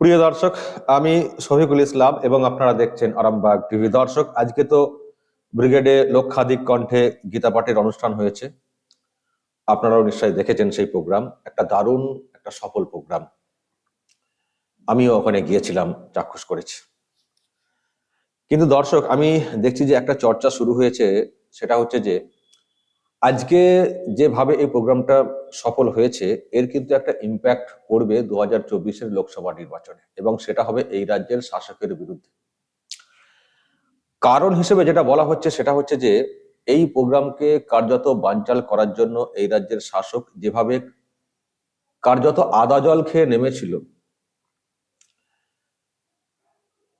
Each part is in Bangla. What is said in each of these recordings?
প্রিয় দর্শক, আমি শফিকুল ইসলাম এবং আপনারা দেখছেন আরামবাগ টিভি। দর্শক, আজকে তো ব্রিগেডে লক্ষাধিক কণ্ঠে গীতা পাঠের অনুষ্ঠান হয়েছে। আপনারাও নিশ্চয়ই দেখেছেন সেই প্রোগ্রাম। একটা দারুণ, একটা সফল প্রোগ্রাম। আমিও ওখানে গিয়েছিলাম, চাক্ষুষ করেছি। কিন্তু দর্শক, আমি দেখছি যে একটা চর্চা শুরু হয়েছে, সেটা হচ্ছে যে আজকে যেভাবে এই প্রোগ্রামটা সফল হয়েছে, এর কিন্তু একটা ইম্প্যাক্ট পড়বে দু হাজার চব্বিশের লোকসভা নির্বাচনে এবং সেটা হবে এই রাজ্যের শাসকের বিরুদ্ধে। কারণ হিসেবে যেটা বলা হচ্ছে সেটা হচ্ছে যে, এই প্রোগ্রামকে কার্যত বানচাল করার জন্য এই রাজ্যের শাসক যেভাবে কার্যত আদা জল খেয়ে নেমেছিল,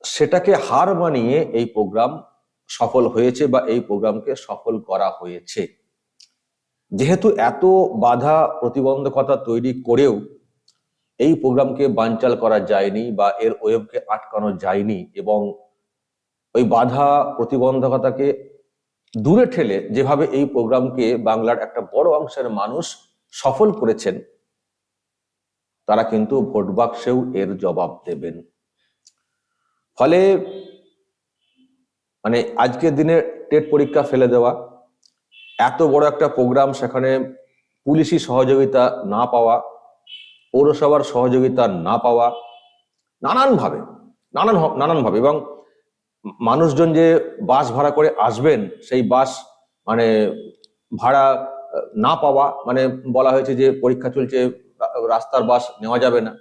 সেটাকে হার মানিয়ে এই প্রোগ্রাম সফল হয়েছে বা এই প্রোগ্রামকে সফল করা হয়েছে। যেহেতু এত বাধা প্রতিবন্ধকতা তৈরি করেও এই প্রোগ্রামকে বানচাল করা যায়নি বা এর ওয়েবকে আটকানো যায়নি এবং ওই বাধা প্রতিবন্ধকতাকে দূরে ঠেলে যেভাবে এই প্রোগ্রামকে বাংলার একটা বড় অংশের মানুষ সফল করেছেন, তারা কিন্তু ভোট বাক্সেও এর জবাব দেবেন। ফলে মানে আজকের দিনে টেট পরীক্ষা ফেলে দেওয়া এত বড় একটা প্রোগ্রাম সেখানে পুলিশি সহযোগিতা না পাওয়া, পৌরসভার সহযোগিতা না পাওয়া, নানানভাবে, নানান নানানভাবে এবং মানুষজন যে বাস ভাড়া করে আসবেন, সেই বাস মানে ভাড়া না পাওয়া মানে বলা হয়েছে যে পরীক্ষা চলছে, রাস্তার বাস নেওয়া যাবে না।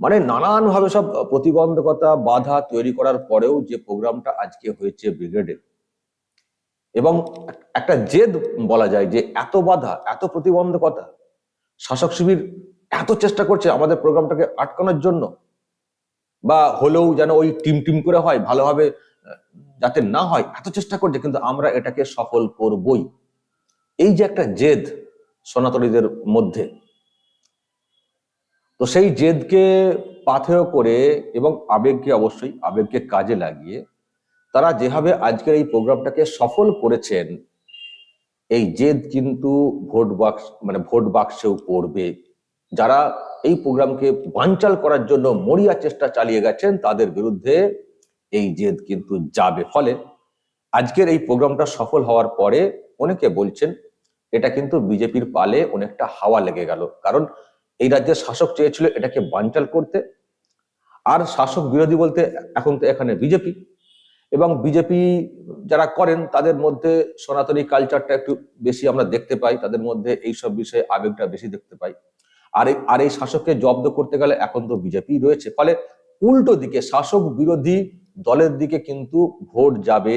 মানে নানানভাবে সব প্রতিবন্ধকতা, বাধা তৈরি করার পরেও যে প্রোগ্রামটা আজকে হয়েছে ব্রিগেডে এবং একটা জেদ বলা যায় যে এত বাধা, এত প্রতিবন্ধকতা, শাসক শিবির এত চেষ্টা করছে আমাদের প্রোগ্রামটাকে আটকানোর জন্য বা হলেও যেন ওই টিম টিম করে হয়, ভালোভাবে যাতে না হয়, এত চেষ্টা করছে, কিন্তু আমরা এটাকে সফল করবই। এই যে একটা জেদ সনাতনীদের মধ্যে, তো সেই জেদকে পাথেয় করে এবং আবেগকে অবশ্যই আবেগকে কাজে লাগিয়ে তারা যেভাবে আজকের এই প্রোগ্রামটাকে সফল করেছেন, এই জেদ কিন্তু ভোট বাক্স মানে ভোট বাক্সেও পড়বে। যারা এই প্রোগ্রামকে বানচাল করার জন্য মরিয়া চেষ্টা চালিয়ে গেছেন, তাদের বিরুদ্ধে এই জেদ কিন্তু যাবে। ফলে আজকের এই প্রোগ্রামটা সফল হওয়ার পরে অনেকে বলছেন, এটা কিন্তু বিজেপির পালে অনেকটা হাওয়া লেগে গেল। কারণ এই রাজ্যের শাসক চেয়েছিল এটাকে বানচাল করতে। আর শাসক বিরোধী বলতে এখন তো এখানে বিজেপি। এবং বিজেপি যারা করেন, তাদের মধ্যে সনাতনী কালচারটা একটু বেশি আমরা দেখতে পাই, তাদের মধ্যে এইসব বিষয়ে আবেগটা বেশি দেখতে পাই। আর এই আর এই শাসককে জব্দ করতে গেলে এখন তো বিজেপি রয়েছে। ফলে উল্টো দিকে শাসক বিরোধী দলের দিকে কিন্তু ভোট যাবে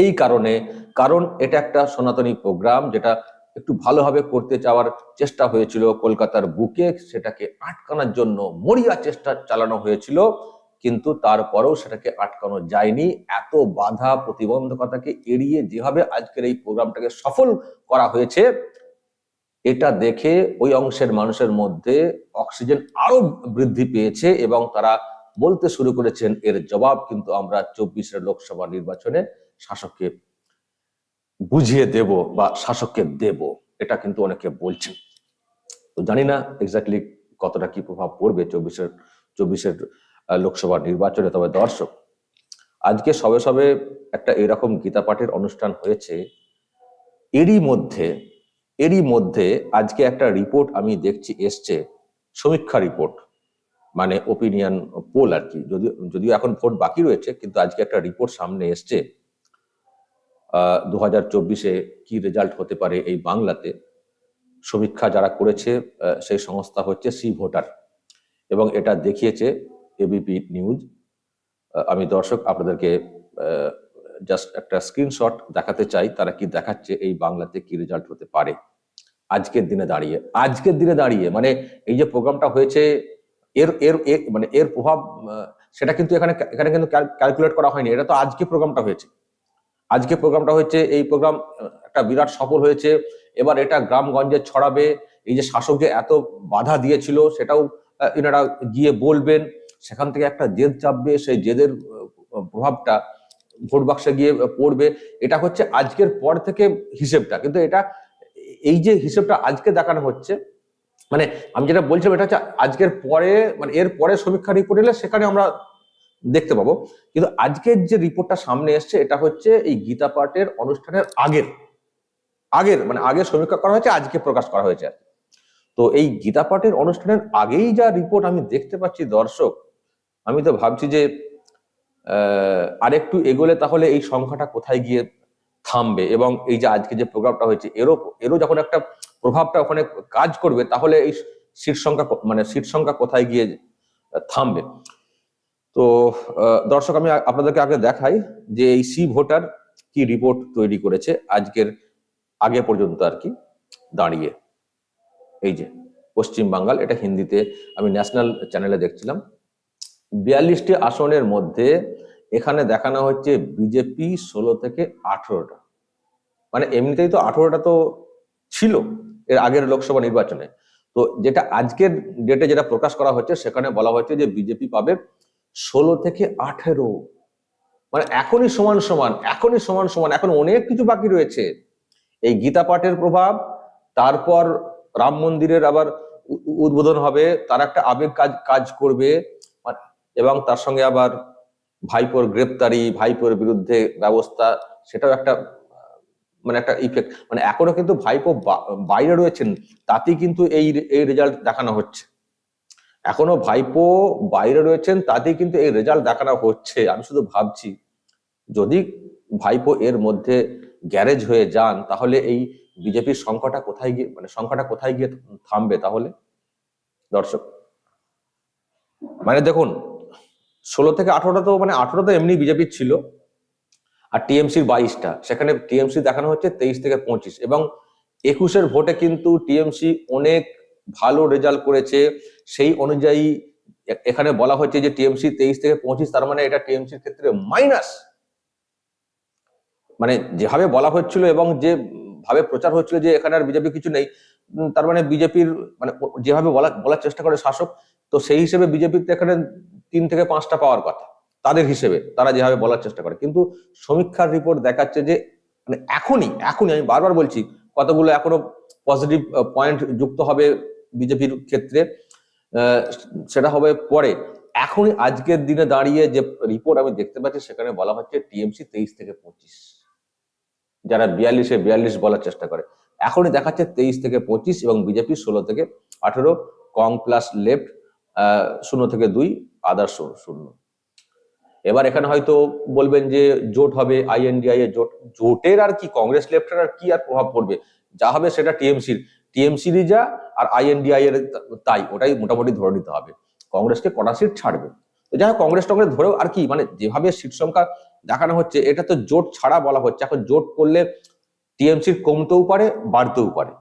এই কারণে, কারণ এটা একটা সনাতনী প্রোগ্রাম যেটা একটু ভালোভাবে করতে চাওয়ার চেষ্টা হয়েছিল। কলকাতার বুকে সেটাকে আটকানোর জন্য মরিয়া চেষ্টা চালানো হয়েছিল। কিন্তু তারপরেও সেটাকে আটকানো যায়নি। এত বাধা প্রতিবন্ধকতাকে এড়িয়ে যেভাবে আজকের এই প্রোগ্রামটাকে সফল করা হয়েছে, এটা দেখে ওই অংশের মানুষের মধ্যে অক্সিজেন আরও বৃদ্ধি পেয়েছে এবং তারা বলতে শুরু করেছেন, এর জবাব কিন্তু আমরা চব্বিশের লোকসভা নির্বাচনে শাসককে বুঝিয়ে দেব বা শাসককে দেব। এটা কিন্তু অনেকে বলছেন। তো জানি না এক্স্যাক্টলি কতটা কি প্রভাব পড়বে চব্বিশের চব্বিশের লোকসভা নির্বাচনে তবে দর্শক। আজকে সবে সবে একটা এরকম গীতা পাঠের অনুষ্ঠান হয়েছে। এরই মধ্যে এরই মধ্যে আজকে একটা রিপোর্ট আমি দেখছি এসছে, সমীক্ষা রিপোর্ট মানে ওপিনিয়ন পোল আর কি। যদিও যদিও এখন ভোট বাকি রয়েছে, কিন্তু আজকে একটা রিপোর্ট সামনে এসছে। দু হাজার চব্বিশে কি রেজাল্ট হতে পারে এই বাংলাতে? সমীক্ষা যারা করেছে সেই সংস্থা হচ্ছে সি ভোটার এবং এটা দেখিয়েছে এবিপি নিউজ আমি দর্শক আপনাদেরকে জাস্ট একটা স্ক্রিনশট দেখাতে চাই, তারা কি দেখাচ্ছে এই বাংলাতে কি রেজাল্ট হতে পারে। আজকের দিনে দাঁড়িয়ে, আজকের দিনে দাঁড়িয়ে মানে এই যে প্রোগ্রামটা হয়েছে, এর এর মানে এর প্রভাব সেটা কিন্তু এখানে এখানে কিন্তু ক্যালকুলেট করা হয়নি, এটা তো আজকে প্রোগ্রামটা হয়েছে। আজকে প্রোগ্রামটা হয়েছে, এই প্রোগ্রাম একটা বিরাট সফল হয়েছে, এবার এটা গ্রামগঞ্জে ছড়াবে, এই যে শাসক যে এত বাধা দিয়েছিল, সেটাও এনারা গিয়ে বলবেন সেখান থেকে একটা জেদ চাপবে, সেই জেদের প্রভাবটা ভোট বাক্সে গিয়ে পড়বে। এটা হচ্ছে আজকের পর থেকে হিসেবটা। কিন্তু এটা, এই যে হিসেবটা আজকে দেখানো হচ্ছে মানে আমি যেটা বলছিলাম এটা হচ্ছে আজকের পরে মানে এর পরে সমীক্ষা রিপোর্ট এলে সেখানে আমরা দেখতে পাবো। কিন্তু আজকের যে রিপোর্টটা সামনে এসছে, এটা হচ্ছে এই গীতা পাঠের অনুষ্ঠানের আগের আগের মানে আগের সমীক্ষা করা হয়েছে, আজকে প্রকাশ করা হয়েছে তো এই গীতা পাঠের অনুষ্ঠানের আগেই যা রিপোর্ট আমি দেখতে পাচ্ছি দর্শক আমি তো ভাবছি যে আরেকটু এগোলে তাহলে এই সংখ্যাটা কোথায় গিয়ে থামবে? এবং এই যে আজকে যে প্রোগ্রামটা হয়েছে, এরও এরও যখন একটা প্রভাবটা ওখানে কাজ করবে, তাহলে এই সিট সংখ্যা মানে সিট সংখ্যা কোথায় গিয়ে থামবে? তো দর্শক, আমি আপনাদেরকে আগে দেখাই যে এই সি ভোটার কি রিপোর্ট তৈরি করেছে আজকের আগে পর্যন্ত আর কি দাঁড়িয়ে। এই যে, পশ্চিম বাঙ্গাল, এটা হিন্দিতে আমি ন্যাশনাল চ্যানেলে দেখছিলাম। বিয়াল্লিশটি আসনের মধ্যে এখানে দেখানো হচ্ছে বিজেপি ষোলো থেকে আঠেরোটা। মানে এমনিতেই তো আঠেরোটা তো ছিল এর আগের লোকসভা নির্বাচনে। তো যেটা আজকের ডেটে যেটা প্রকাশ করা হচ্ছে সেখানে বলা হচ্ছে যে বিজেপি পাবে ষোলো থেকে আঠেরো। মানে এখনই সমান সমান, এখনই সমান সমান, এখন অনেক কিছু বাকি রয়েছে। এই গীতা পাঠের প্রভাব, তারপর রাম মন্দিরের আবার উদ্বোধন হবে, তার একটা আবেগ কাজ কাজ করবে। এবং তার সঙ্গে আবার ভাইপোর গ্রেপ্তারি, ভাইপোর বিরুদ্ধে ব্যবস্থা, সেটাও একটা মানে একটা ইফেক্ট মানে এখনও কিন্তু ভাইপো বাইরে রয়েছেন, তাতেই কিন্তু এই এই রেজাল্ট দেখানো হচ্ছে। এখনও ভাইপো বাইরে রয়েছেন, তাতেই কিন্তু এই রেজাল্ট দেখানো হচ্ছে। আমি শুধু ভাবছি, যদি ভাইপো এর মধ্যে গ্যারেজ হয়ে যান, তাহলে এই বিজেপির সংখ্যাটা কোথায় গিয়ে মানে সংখ্যাটা কোথায় গিয়ে থামবে তাহলে? দর্শক মানে দেখুন ষোলো থেকে আঠারোটা তো মানে আঠারো তো এমনি বিজেপির ছিল। আর টিএমসির বাইশটা, সেখানে টিএমসি দেখানো হচ্ছে তেইশ থেকে পঁচিশ। এবং একুশের ভোটে কিন্তু টিএমসি অনেক ভালো রেজাল্ট করেছে। সেই অনুযায়ী এখানে বলা হচ্ছে যে টিএমসি তেইশ থেকে পঁচিশ, তার মানে এটা টিএমসির ক্ষেত্রে মাইনাস। মানে যেভাবে বলা হচ্ছিল এবং যে ভাবে প্রচার হচ্ছিল যে এখানে আর বিজেপি কিছু নেই তার মানে বিজেপির মানে যেভাবে বলা, বলার চেষ্টা করে শাসক, তো সেই হিসেবে বিজেপির তো এখানে তিন থেকে পাঁচটা পাওয়ার কথা। তাদের হিসেবে তারা যেভাবে বলার চেষ্টা করে। কিন্তু সমীক্ষার রিপোর্ট দেখাচ্ছে যে মানে এখনই এখনই আমি বারবার বলছি, কতগুলো এখনও পজিটিভ পয়েন্ট যুক্ত হবে বিজেপির ক্ষেত্রে সেটা হবে পরে। এখনই আজকের দিনে দাঁড়িয়ে যে রিপোর্ট আমি দেখতে পাচ্ছি, সেখানে বলা হচ্ছে টিএমসি তেইশ থেকে পঁচিশ। যারা বিয়াল্লিশে বিয়াল্লিশ বলার চেষ্টা করে। এখনই দেখাচ্ছে তেইশ থেকে পঁচিশ এবং বিজেপি ষোলো থেকে আঠেরো কং প্লাস লেফট শূন্য থেকে দুই আদার্স শূন্য। এবার এখানে হয়তো বলবেন যে জোট হবে আইএনডিআই এর জোট। জোটের আর কি, কংগ্রেস লেফটের আর কি আর প্রভাব পড়বে? যা হবে সেটা টিএমসির টিএমসিরই যা আর আইএনডিআই এর তাই, ওটাই মোটামুটি ধরে নিতে হবে। কংগ্রেসকে কটা সিট ছাড়বে? তো যাই হোক, কংগ্রেস টংগ্রেস ধরেও আর কি মানে যেভাবে সিট সংখ্যা দেখানো হচ্ছে, এটা তো জোট ছাড়া বলা হচ্ছে। এখন জোট করলে টিএমসির কমতেও পারে, বাড়তেও পারে।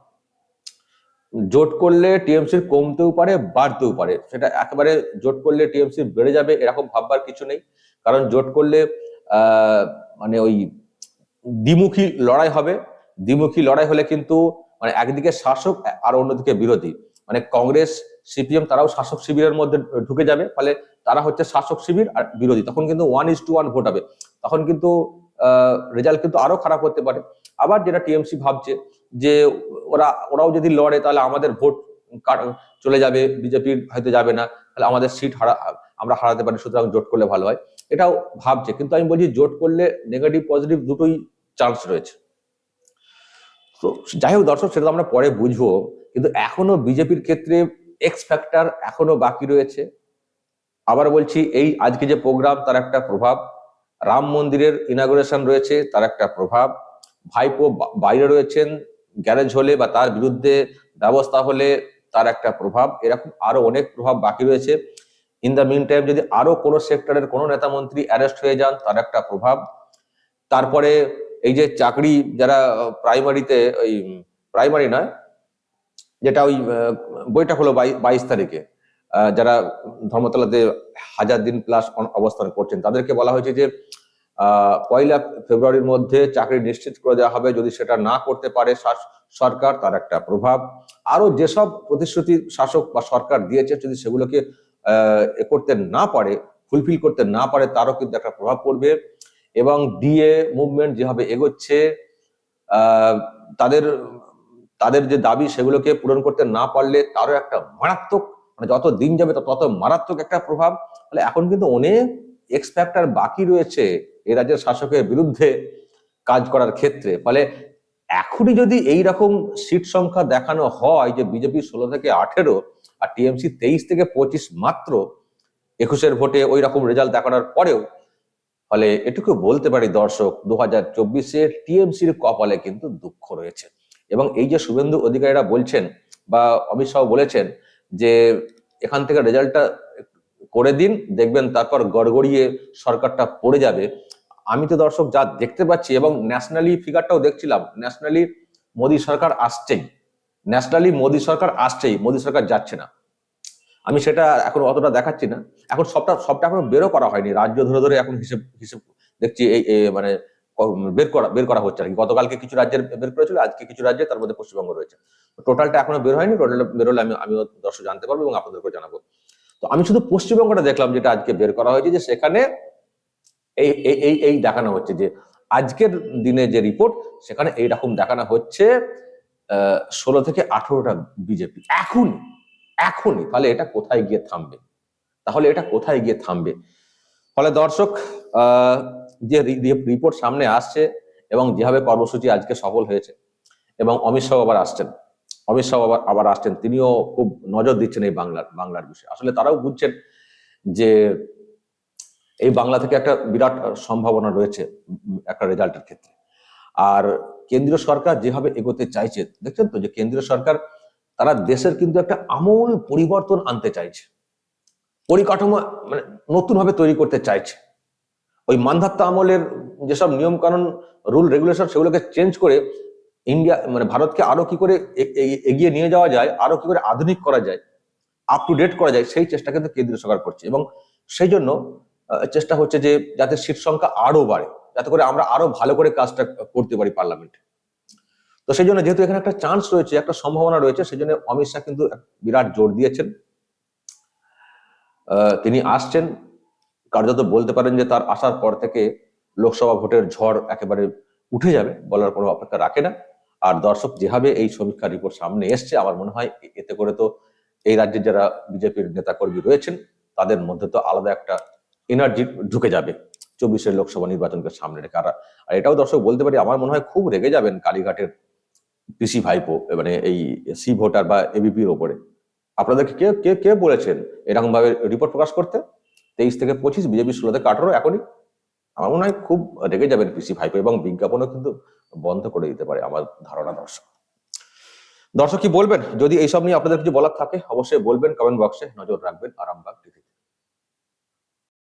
জোট করলে টিএমসির কমতেও পারে, বাড়তেও পারে। সেটা একেবারে জোট করলে টিএমসি বেড়ে যাবে, এরকম ভাববার কিছু নেই। কারণ জোট করলে মানে ওই দ্বিমুখী লড়াই হবে। দ্বিমুখী লড়াই হলে কিন্তু মানে একদিকে শাসক আর অন্যদিকে বিরোধী। মানে কংগ্রেস, সিপিএম তারাও শাসক শিবিরের মধ্যে ঢুকে যাবে, ফলে তারা হচ্ছে শাসক শিবির আর বিরোধী। তখন কিন্তু one is to one vote হবে। তখন কিন্তু রেজাল্ট কিন্তু আরও খারাপ হতে পারে। আবার যেটা টিএমসি ভাবছে যে ওরা, ওরাও যদি লড়ে তাহলে আমাদের ভোট চলে যাবে, বিজেপির হয়তো যাবে না, তাহলে আমাদের সিট হারা, আমরা হারাতে পারি, সুতরাং জোট করলে ভালো হয়। এটাও ভাবছে, কিন্তু আমি বলছি জোট করলে নেগেটিভ পজিটিভ দুটোই চান্স রয়েছে। তো যাই হোক দর্শক, সেটা আমরা পরে বুঝব, কিন্তু এখনও বিজেপির ক্ষেত্রে এক্স ফ্যাক্টর এখনও বাকি রয়েছে। আবার বলছি, এই আজকে যে প্রোগ্রাম তার একটা প্রভাব। রাম মন্দিরের ইনাগুরেশন রয়েছে, তার একটা প্রভাব। ভাইপো বাইরে রয়েছেন গ্যারেজ হলে বা তার বিরুদ্ধে ব্যবস্থা হলে তার একটা প্রভাব। এরকম আরও অনেক প্রভাব বাকি রয়েছে। ইন দ্য মিন টাইম যদি আরও কোনো সেক্টরের কোনো নেতা মন্ত্রী অ্যারেস্ট হয়ে যান, তার একটা প্রভাব। তারপরে এই যে চাকরি যারা প্রাইমারিতে ওই প্রাইমারি নয়, যেটা ওই বইটা হলো বাই- বাইশ তারিখে। যারা ধর্মতলাতে হাজার দিন প্লাস অবস্থান করছেন, তাদেরকে বলা হয়েছে যে পয়লা ফেব্রুয়ারির মধ্যে চাকরি নিশ্চিত করে দেওয়া হবে। যদি সেটা না করতে পারে সরকার, তার একটা প্রভাব। আরও যেসব প্রতিশ্রুতি শাসক বা সরকার দিয়েছে, যদি সেগুলোকে করতে না পারে, ফুলফিল করতে না পারে, তারও কিন্তু একটা প্রভাব পড়বে। এবং ডিএ মুভমেন্ট যেভাবে এগোচ্ছে তাদের তাদের যে দাবি, সেগুলোকে পূরণ করতে না পারলে তারও একটা মারাত্মক মানে যত দিন যাবে, তত মারাত্মক একটা প্রভাব। ফলে এখন কিন্তু অনেক এক্স ফ্যাক্টর বাকি রয়েছে। এ রাজ্যের শাসকের বিরুদ্ধে কাজ করার ক্ষেত্রে, ফলে এখনই যদি এই রকম সিট সংখ্যা দেখানো হয় যে বিজেপি ষোলো থেকে আঠেরো আর টিএমসি তেইশ থেকে পঁচিশ মাত্র একুশের ভোটে ওই রকম রেজাল্ট দেখানোর পরেও, ফলে এটুকু বলতে পারি দর্শক দু হাজার চব্বিশে টিএমসির কপালে কিন্তু দুঃখ রয়েছে। এবং এই যে শুভেন্দু অধিকারীরা বলছেন বা অমিত শাহ বলেছেন যে এখান থেকে রেজাল্টটা করে দিন, দেখবেন তারপর গড়গড়িয়ে সরকারটা পড়ে যাবে। আমি তো দর্শক যা দেখতে পাচ্ছি এবং ন্যাশনালি ফিগারটাও দেখছিলাম ন্যাশনালি মোদী সরকার আসছেই। ন্যাশনালি মোদী সরকার আসছেই, মোদী সরকার যাচ্ছে না। আমি সেটা এখন অতটা দেখাচ্ছি না। এখন সবটা সবটা এখনও বেরও করা হয়নি। রাজ্য ধরে ধরে এখন হিসেব হিসেব দেখছি এই মানে বের করা বের করা হচ্ছে আর কি গতকালকে কিছু রাজ্যের বের করেছিল, আজকে কিছু রাজ্যে তার মধ্যে পশ্চিমবঙ্গ রয়েছে। টোটালটা এখনও বের হয়নি টোটালটা বেরোলে আমি, আমিও দর্শক জানতে পারব এবং আপনাদেরকে জানাব। তো আমি শুধু পশ্চিমবঙ্গটা দেখলাম, যেটা আজকে বের করা হয়েছে যে সেখানে এই, এই- এই দেখানো হচ্ছে যে আজকের দিনে যে রিপোর্ট সেখানে এইরকম দেখানো হচ্ছে ষোলো থেকে আঠেরোটা বিজেপি এখন এখনই তাহলে এটা কোথায় গিয়ে থামবে? তাহলে এটা কোথায় গিয়ে থামবে? ফলে দর্শক যে রিপোর্ট সামনে আসছে এবং যেভাবে কর্মসূচি আজকে সফল হয়েছে, এবং অমিত শাহ আবার আসছেন, অমিত শাহ আবার আবার আসছেন, তিনিও খুব নজর দিচ্ছেন এই বাংলার বাংলার বিষয়ে। আসলে তারাও বুঝছেন যে এই বাংলা থেকে একটা বিরাট সম্ভাবনা রয়েছে একটা রেজাল্টের ক্ষেত্রে। আর কেন্দ্রীয় সরকার যেভাবে এগোতে চাইছে, দেখছেন তো যে কেন্দ্রীয় সরকার তারা দেশের কিন্তু একটা আমূল পরিবর্তন আনতে চাইছে। পরিকাঠামো মানে নতুন ভাবে তৈরি করতে চাইছে। ওই মান্ধাত্তা আমলের যেসব নিয়ম কানুন রুল, রেগুলেশন সেগুলোকে চেঞ্জ করে ইন্ডিয়া মানে ভারতকে আরও কি করে এগিয়ে নিয়ে যাওয়া যায়, আরও কি করে আধুনিক করা যায় আপ টু ডেট করা যায়, সেই চেষ্টা কিন্তু কেন্দ্রীয় সরকার করছে। এবং সেই জন্য চেষ্টা হচ্ছে যে যাতে সিট সংখ্যা আরও বাড়ে, যাতে করে আমরা আরও ভালো করে কাজটা করতে পারি পার্লামেন্টে। তো সেই জন্য যেহেতু এখানে একটা চান্স রয়েছে, একটা সম্ভাবনা রয়েছে, সেই জন্য অমিত শাহ কিন্তু বিরাট জোর দিয়েছেন। তিনি আসছেন, কার্যত বলতে পারেন যে তার আসার পর থেকে লোকসভা ভোটের ঝড় একেবারে উঠে যাবে, বলার কোনো অপেক্ষা রাখে না। আর দর্শক যেভাবে এই সমীক্ষা রিপোর্ট সামনে এসছে, আমার মনে হয় এতে করে তো এই রাজ্যের যারা বিজেপির নেতাকর্মী রয়েছেন, তাদের মধ্যে তো আলাদা একটা এনার্জি ঢুকে যাবে। চব্বিশের লোকসভা নির্বাচনকে সামনে রেখে। আর এটাও দর্শক বলতে পারি, আমার মনে হয় খুব রেগে যাবেন কালীঘাটের পিসি ভাইপো মানে এই সি ভোটার বা এবিপির ওপরে। আপনাদেরকে কে কে কে বলেছেন এরকম ভাবে রিপোর্ট প্রকাশ করতে? তেইশ থেকে পঁচিশ বিজেপি ষোলো থেকে আঠারো এখনই। আমার মনে হয় খুব রেগে যাবেন পিসি ভাইপো এবং বিজ্ঞাপনও কিন্তু বন্ধ করে দিতে পারে আমার ধারণা দর্শক। দর্শক কি বলবেন? যদি এইসব নিয়ে আপনাদের কিছু বলার থাকে, অবশ্যই বলবেন কমেন্ট বক্সে নজর রাখবেন, আরামবাগ